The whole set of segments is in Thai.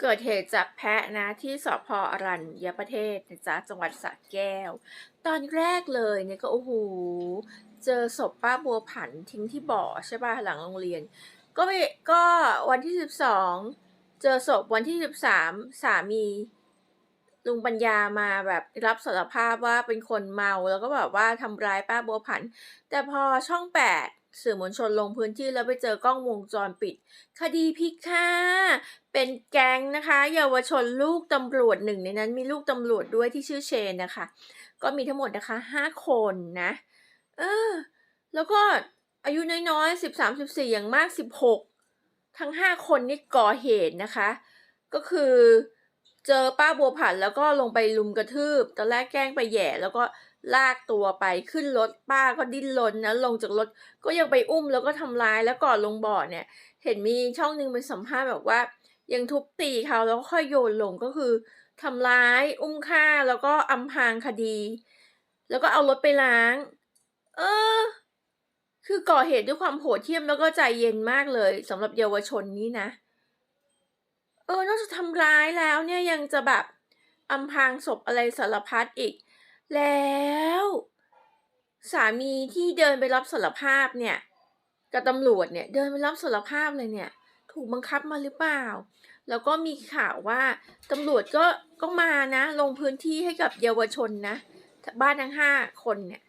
เกิดเหตุจับแพะนะที่สพอรัญญประเทศนะจ๊ะจังหวัดสระแก้ว ตอนแรกเลยเนี่ยก็โอ้โหเจอศพป้าบัวผันทิ้งที่บ่อใช่ป่ะหลังโรงเรียน ก็ไปก็วันที่สิบสองเจอศพวันที่สิบสามสามีลุงปัญญามาแบบรับสารภาพว่าเป็นคนเมาแล้วก็แบบว่าทำร้ายป้าบัวผัน แต่พอช่องแปด สื่อมวลชนลงพื้นที่แล้วไปเจอกล้องวงจรปิด คดีพลิกค่ะเป็นแก๊งนะคะ เยาวชนลูกตำรวจหนึ่งในนั้นมีลูกตำรวจด้วยที่ชื่อเชนนะคะ ก็มีทั้งหมดนะคะห้าคนนะ เออ แล้วก็อายุน้อยๆสิบสามสิบสี่อย่างมากสิบหกทั้งห้าคนนี่ก่อเหตุนะคะ ก็คือเจอป้าบัวผันแล้วก็ลงไปลุมกระทืบ ตอนแรกแกล้งไปแย่แล้วก็ ลากตัวไปขึ้นรถป้าก็ดิ้นรนนะลงจากรถก็ยังไปอุ้มแล้วก็ทำร้ายแล้วก่อนลงบ่อเนี่ย เห็นมีช่องหนึ่งเป็นสัมภาษณ์แบบว่า ยังทุบตีเขาแล้วก็ค่อยโยนลงก็คือทำร้ายอุ้มฆ่าแล้วก็อำพรางคดี แล้วก็เอารถไปล้าง เออ คือก่อเหตุด้วยความโหดเหี้ยมแล้วก็ใจเย็นมากเลยสำหรับเยาวชนนี้นะ เออนอกจากทำร้ายแล้วเนี่ยยังจะแบบอำพรางศพอะไรสารพัดอีก แล้ว สามีที่เดินไปรับสารภาพเนี่ยกับตำรวจเนี่ยเดินไปรับสารภาพเลยเนี่ย ถูกบังคับมาหรือเปล่า แล้วก็มีข่าวว่าตำรวจก็ก็มานะ ลงพื้นที่ให้กับเยาวชนนะ บ้านทั้งห้าคนเนี่ย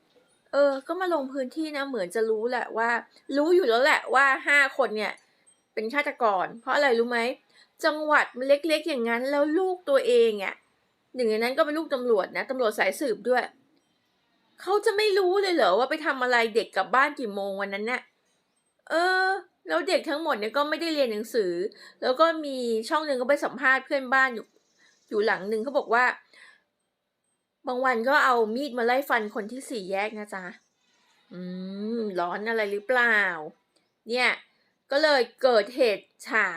เออ ก็มาลงพื้นที่นะ เหมือนจะรู้แหละว่า รู้อยู่แล้วแหละว่าห้าคนเนี่ย เป็นฆาตกร เพราะอะไรรู้ไหมจังหวัดมันเล็กๆอย่างนั้น แล้วลูกตัวเองอะ่ะ หนึ่งในนั้นก็เป็นลูกตำรวจนะตำรวจสายสืบด้วย เขาจะไม่รู้เลยเหรอว่าไปทำอะไรเด็กกลับบ้านกี่โมงวันนั้นเนี่ยเออ แล้วเด็กทั้งหมดเนี่ยก็ไม่ได้เรียนหนังสือ แล้วก็มีช่องหนึ่งก็ไปสัมภาษณ์เพื่อนบ้านอยู่ อยู่หลังหนึ่งเขาบอกว่า บางวันก็เอามีดมาไล่ฟันคนที่สี่แยกนะจ๊ะ อืม ร้อนอะไรหรือเปล่า เนี่ย ก็เลยเกิดเหตุเฉา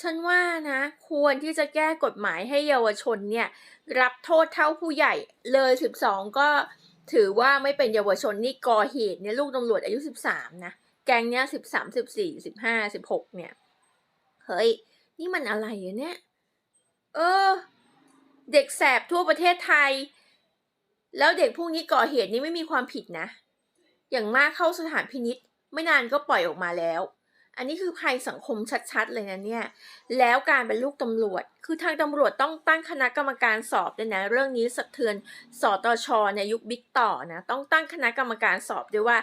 ฉันว่านะควรที่จะแก้กฎหมายให้เยาวชนเนี่ยรับโทษเท่าผู้ใหญ่เลยสิบสองก็ถือว่าไม่เป็นเยาวชนนี่ก่อเหตุเนี่ยลูกตำรวจอายุสิบสามนะ แกงเนี้ยสิบสามสิบสี่สิบห้าสิบหกเนี่ย เฮ้ย นี่มันอะไรเนี่ย เออ เด็กแสบทั่วประเทศไทย แล้วเด็กพวกนี้ก่อเหตุนี้ไม่มีความผิดนะ อย่างมากเข้าสถานพินิษไม่นานก็ปล่อยออกมาแล้ว อันนี้คือภัยสังคมชัดๆ เลยนะเนี่ย แล้วการเป็นลูกตำรวจ คือทางตำรวจต้องตั้งคณะกรรมการสอบด้วยนะ เรื่องนี้สะเทือนสตชในยุคบิ๊กต่อนะ ต้องตั้งคณะกรรมการสอบด้วยว่า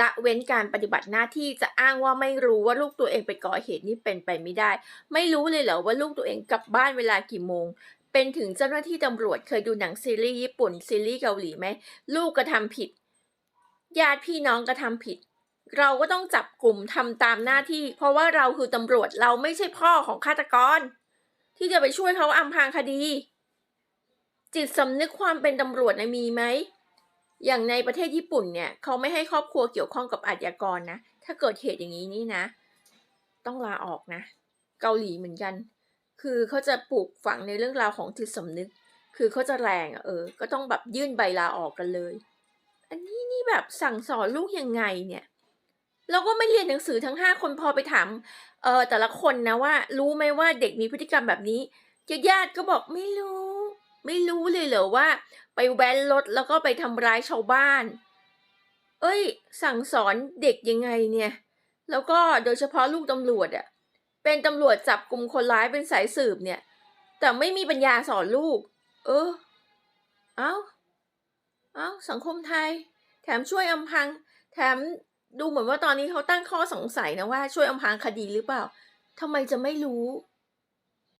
ละเว้นการปฏิบัติหน้าที่จะอ้างว่าไม่รู้ว่าลูกตัวเองไปก่อเหตุนี่เป็นไปไม่ได้ ไม่รู้เลยเหรอว่าลูกตัวเองกลับบ้านเวลากี่โมงเป็นถึงเจ้าหน้าที่ตำรวจเคยดูหนังซีรีส์ญี่ปุ่นซีรีส์เกาหลีไหมลูกกระทำผิดญาติพี่น้องกระทำผิด เราก็ต้องจับกลุ่มทำตามหน้าที่ เพราะว่าเราคือตำรวจเราไม่ใช่พ่อของฆาตกร ที่จะไปช่วยเขาอำพรางคดี จิตสำนึกความเป็นตำรวจนะมีไหมอย่างในประเทศญี่ปุ่นเนี่ยเขาไม่ให้ครอบครัวเกี่ยวข้องกับอาชญากรนะ ถ้าเกิดเหตุอย่างนี้นี่นะ ต้องลาออกนะ เกาหลีเหมือนกัน คือเขาจะปลูกฝังในเรื่องราวของจิตสำนึก คือเขาจะแรงเออ ก็ต้องแบบยื่นใบลาออกกันเลย อันนี้นี่แบบสั่งสอนลูกยังไงเนี่ย เราก็ไม่เรียนหนังสือทั้งห้าคนพอไปถามเออแต่ละคนนะว่า รู้ไหมว่าเด็กมีพฤติกรรมแบบนี้ญาติๆก็บอกไม่รู้ ไม่รู้เลยเหรอว่า ไปแว้นรถแล้วก็ไปทำร้ายชาวบ้าน เอ้ย สั่งสอนเด็กยังไงเนี่ย แล้วก็โดยเฉพาะลูกตำรวจอะเป็นตำรวจจับกลุ่มคนร้ายเป็นสายสืบเนี่ย แต่ไม่มีปัญญาสอนลูก เออ เอ้า เอ้าสังคมไทย แถมช่วยอำพัง แถม ดูเหมือนว่าตอนนี้เขาตั้งข้อสงสัยนะว่าช่วยอำพรางคดีหรือเปล่าทำไมจะไม่รู้